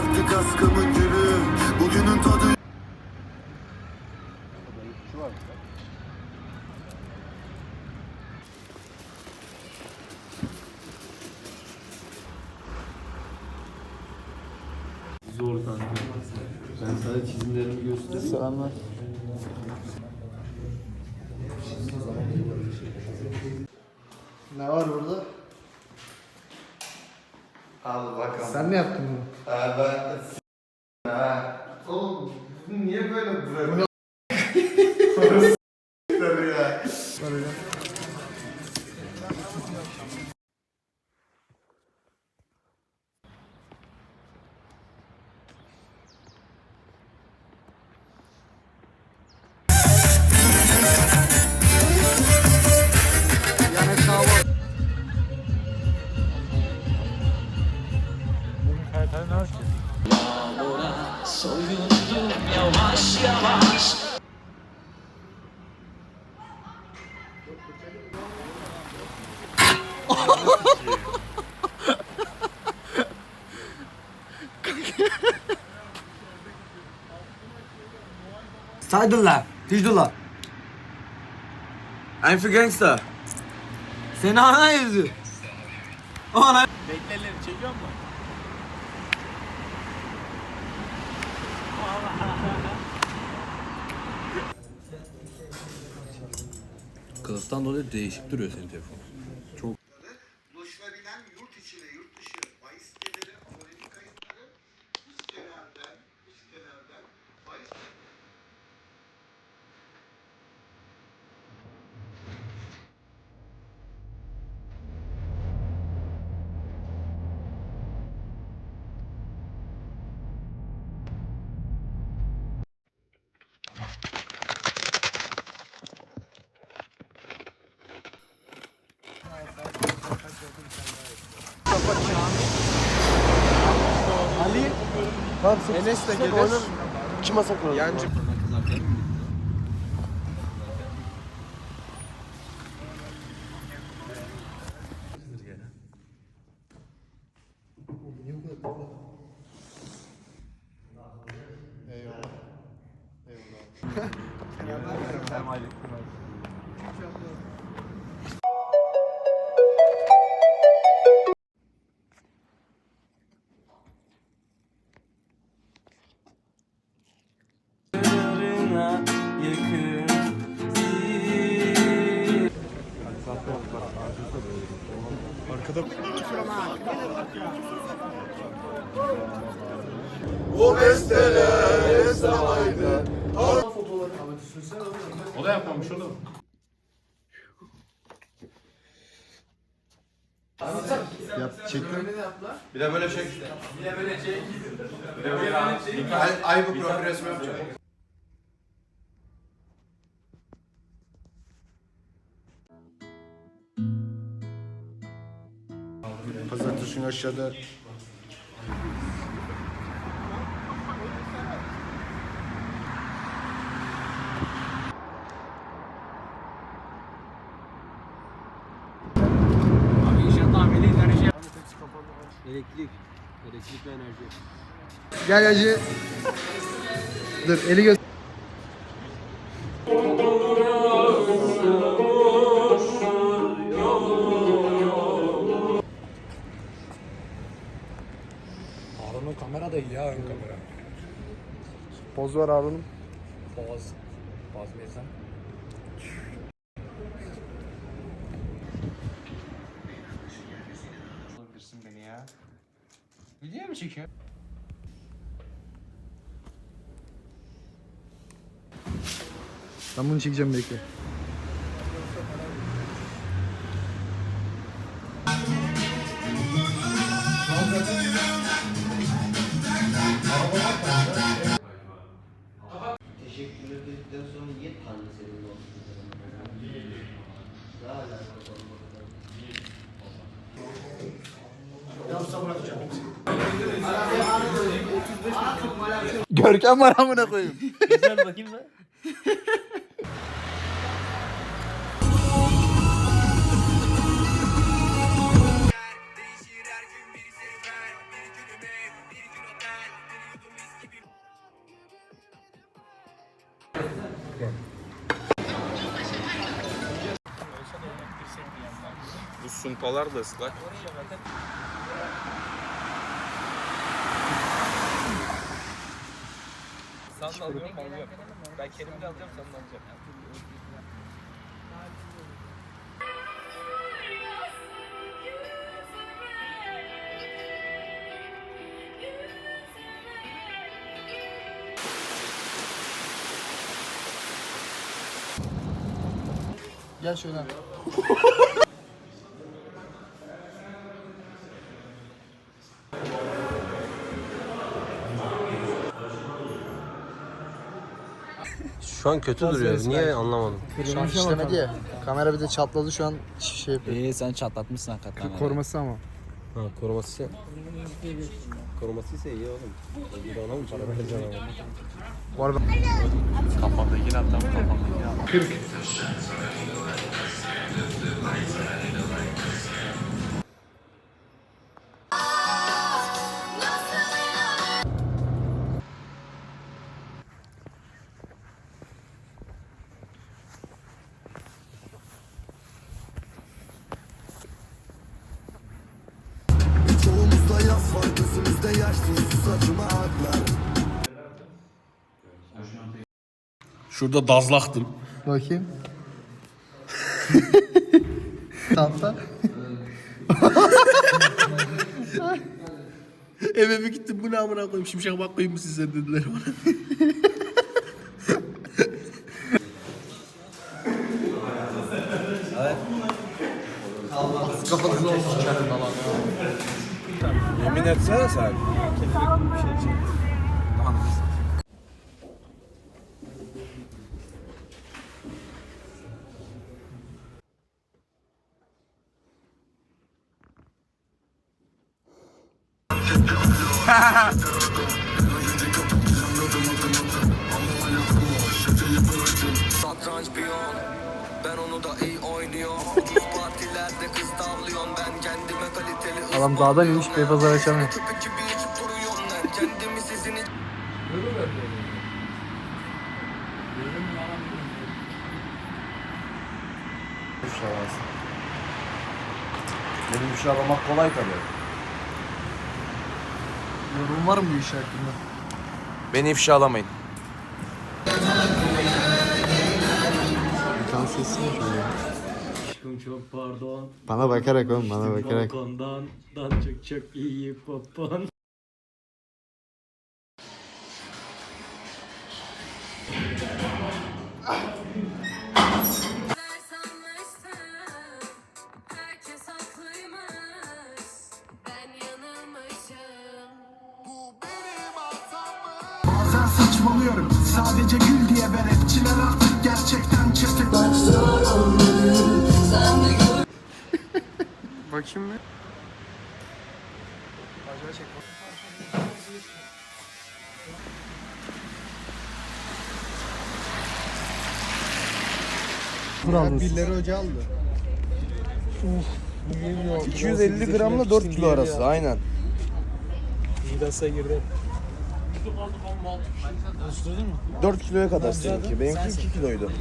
artık askımın gülü Bugünün tadı Zor kanka. Ben sana çizimlerimi göstereyim. Selamlar. Ne var burada? Al bakalım. Sen ne yaptın bunu? Ha, ben... Ha. Saydullah, Ticdullah. I'm for gangster. Seni ana yüzü. Ana. Bekleleri çekiyor mu? Kılıftan dolayı değişik duruyor senin telefon. Ulaşılabilen Enes de gelir. İki masa kuralım. Yancı O da yapmamış oğlum. Yap, çektim. Bir de böyle çek. Bir de böyle çek. Bir de böyle Ay, ay bu profil resmi yapacak. Günü aşağıda Abi inşaat ameli enerji. Elektrik. Elektrik ve enerji. Gel hacı. Dur eli göz. Poz var Harun'um. Boğaz. Boğaz meysen. Olabilirsin beni ya. Video mu çekiyor? Ben bunu çekeceğim bekle. Görkem var amına koyayım. Güzel bakayım mı? Bu sumpalar da ıslak. Sen de alıyorum alıyorum. Ben kendimi de alacağım sen de alacaksın. Gel şöyle. Şu an kötü duruyor. Niye anlamadım. Şu an işlemedi ya. Kamera bir de çatladı şu an şey yapıyor. İyi sen çatlatmışsın hakikaten. Koruması ama. Ha koruması. Koruması ise iyi oğlum. Bir de ona mı para vereceksin ama? Bu arada Kafamdakini at tam kafamdakini at. 40. Şurada dazlaktım. Bakayım. Tatlı. Eve bir gittim bu ne amına koyayım şimşek bakmayayım mı size dediler bana. Kafanızda olsun. Yemin etsene sen. Satranç Ben onu da iyi oynuyorum Ucuz partilerde kız tavlıyorum Ben kendime kaliteli Adam dağdan inmiş Beypazarı açamıyor. Köpek gibi içip duruyorum ben Kendimi sizin için Benim bir şey aramak kolay tabii. Yorum var mı bu iş hakkında? Beni ifşa şöyle. Aşkım çok pardon. Bana bakarak oğlum bana bakarak. Balkondan dan çok çok iyi popon. Herkes haklıymış. Ben yanılmışım. Bazen saçmalıyorum Sadece gül diye ben rapçiler artık gerçekten çete Bakayım mı? Birileri hoca aldı. 250 gramla 4 kilo arası aynen. Midas'a girdi. 4 kiloya kadar seninki. Benimki 2 kiloydu.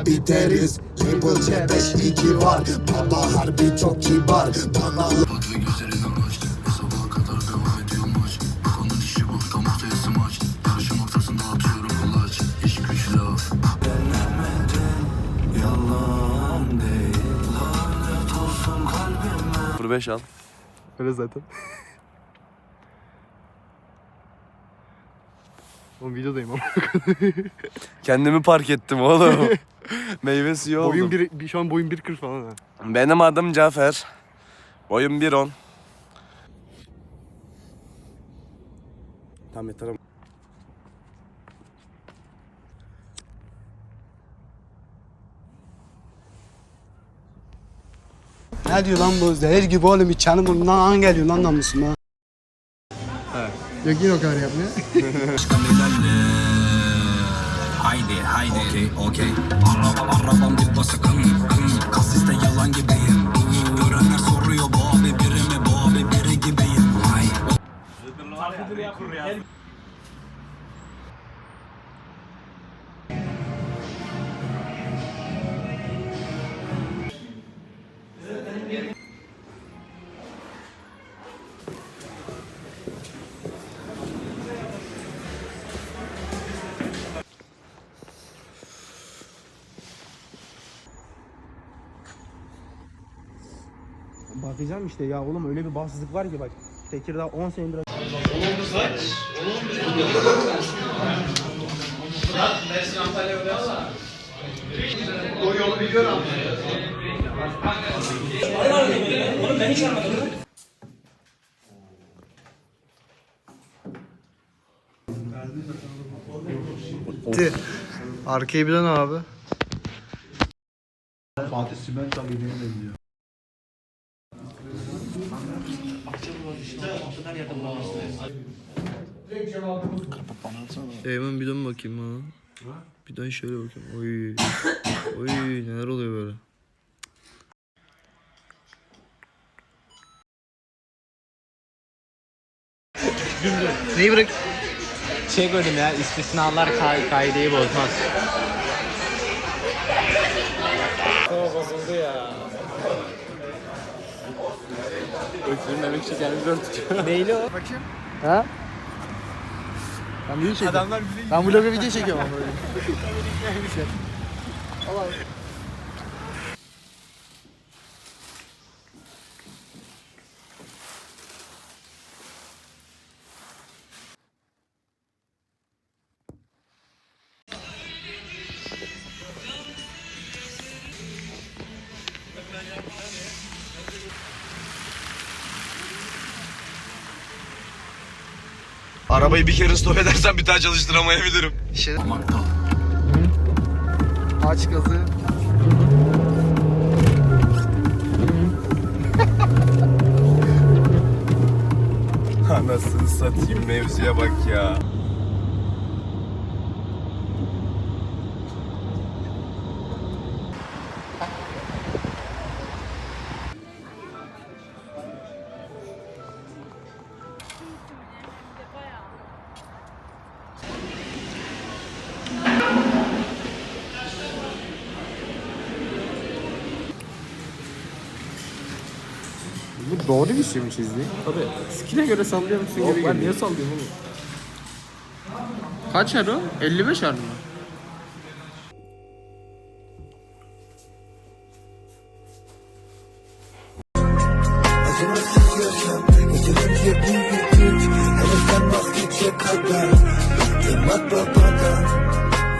Biteriz Label C5 var Baba harbi çok kibar Bana ve gözlerinden aç sabaha kadar devam ediyor maç Kanın işi bu tam ortaya smaç Yarışın ortasında atıyorum kulaç İş güç laf Denemedin Yalan değil Lanet olsun kalbime 05 al. Öyle zaten. Oğlum videodayım ama. Kendimi park ettim oğlum. Meyve suyu oldum. Boyun bir, bir, şu an boyun 1.40 falan ha. Benim adım Cafer. Boyum 1.10. Tamam yeter ama. Ne diyor lan bu? Zehir gibi oğlum içenin burnundan geliyor lan namusum ha. Yok yine o kadar yapmıyor. Haydi Okey okey Araba, Arabam bir basıkın Kasiste yalan gibiyim Bakacağım işte ya oğlum öyle bir bahtsızlık var ki bak. Tekirdağ 10 senedir O yolu biliyor ama. Bitti. Arkayı bir dön abi. Fatih Simenta gibi benziyor. Eymen bir dön bakayım bana. Bir dön şöyle bakayım. Oy. Oy neler oluyor böyle. Neyi bırak? Şey gördüm ya istisnalar kay kaideyi bozmaz. bozuldu ya. Öksürmemek için. Neyli o? Bakayım. Ha? Ben video çekiyorum. Adamlar Ben vlog'a video çekiyorum ama böyle. Allah. Arabayı bir kere stop edersen bir daha çalıştıramayabilirim. Şey... Aç gazı. Anasını satayım mevzuya bak ya. Bu doğru bir şey mi çizdi? Tabii. Skill'e göre sallıyor musun gibi geliyor. Ben niye sallıyorum oğlum? Kaç ar o? 55 ar mı?